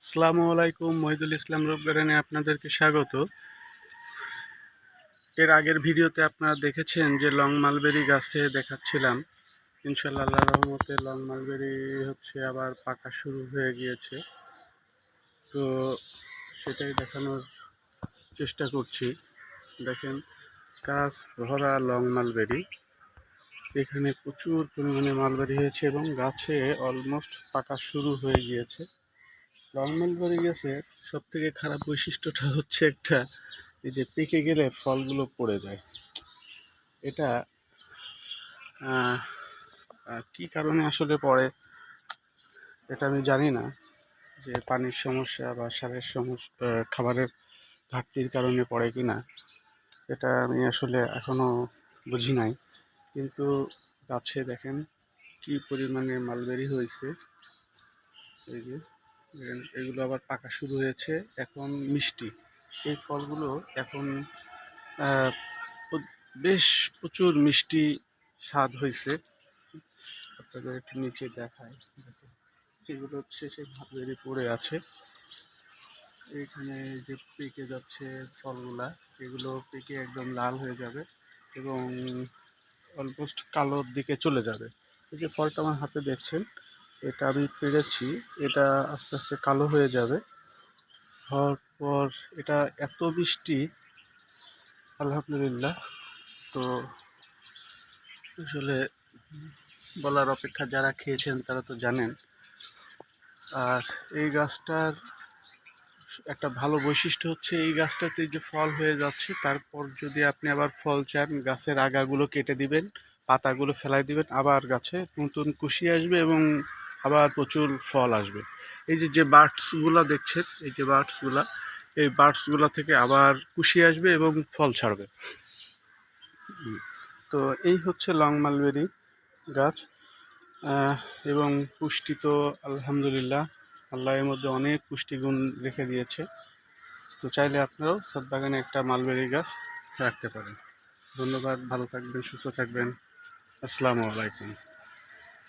আসসালামু আলাইকুম, মহিদুল ইসলাম রূপ আপনাদেরকে স্বাগত। এর আগের ভিডিওতে আপনারা দেখেছেন যে লং মালবেরি গাছে দেখাচ্ছিলাম। ইনশাল্লাহ রহমতে লং মালবেরি হচ্ছে আবার পাকা শুরু হয়ে গিয়েছে। তো সেটাই দেখানোর চেষ্টা করছি। দেখেন, গাছ ভরা লং মালবেরি। এখানে প্রচুর পরিমাণে মালবেরি হয়েছে এবং গাছে অলমোস্ট পাকা শুরু হয়ে গিয়েছে। লংমালবাড়ি গাছের সব থেকে খারাপ বৈশিষ্ট্যটা হচ্ছে একটা, এই যে পেকে গেলে ফলগুলো পড়ে যায়। এটা কি কারণে আসলে পড়ে, এটা আমি জানি না। যে পানির সমস্যা বা সারের সমস্যা খাবারের ঘাটতির কারণে পড়ে কি না, এটা আমি আসলে এখনও বুঝি নাই। কিন্তু গাছে দেখেন কি পরিমাণে মালবেরি হয়েছে। এই যে এগুলো আবার পাকা শুরু হয়েছে, এখন মিষ্টি। এই ফলগুলো এখন বেশ প্রচুর মিষ্টি স্বাদ হয়েছে। আপনাদের একটু নিচে দেখায় এগুলো সে ভাতবেরি পড়ে আছে। এখানে যে পেকে যাচ্ছে ফলগুলা, এগুলো পেকে একদম লাল হয়ে যাবে এবং অলমোস্ট কালোর দিকে চলে যাবে। এই যে ফলটা আমার হাতে দেখছেন এটা আমি পেরেছি, এটা আস্তে আস্তে কালো হয়ে যাবে। হওয়ার পর এটা এত বৃষ্টি আলহামদুলিল্লাহ। তো আসলে বলার অপেক্ষা যারা খেয়েছেন তারা তো জানেন। আর এই গাছটার একটা ভালো বৈশিষ্ট্য হচ্ছে এই গাছটাতে যে ফল হয়ে যাচ্ছে, তারপর যদি আপনি আবার ফল চান, গাছের আগাগুলো কেটে দিবেন, পাতাগুলো ফেলাই দিবেন, আবার গাছে নতুন কুশি আসবে এবং আবার প্রচুর ফল আসবে। এই যে যে বার্ডসগুলো দেখছেন, এই যে বার্ডসগুলা এই বার্ডসগুলো থেকে আবার কুশি আসবে এবং ফল ছাড়বে। তো এই হচ্ছে লং মালবেরি গাছ। এবং পুষ্টি তো আলহামদুলিল্লাহ আল্লাহ এর মধ্যে অনেক পুষ্টিগুণ রেখে দিয়েছে। তো চাইলে আপনারাও ছাদ বাগানে একটা মালবেরি গাছ রাখতে পারেন। ধন্যবাদ, ভালো থাকবেন, সুস্থ থাকবেন। আসসালামু আলাইকুম।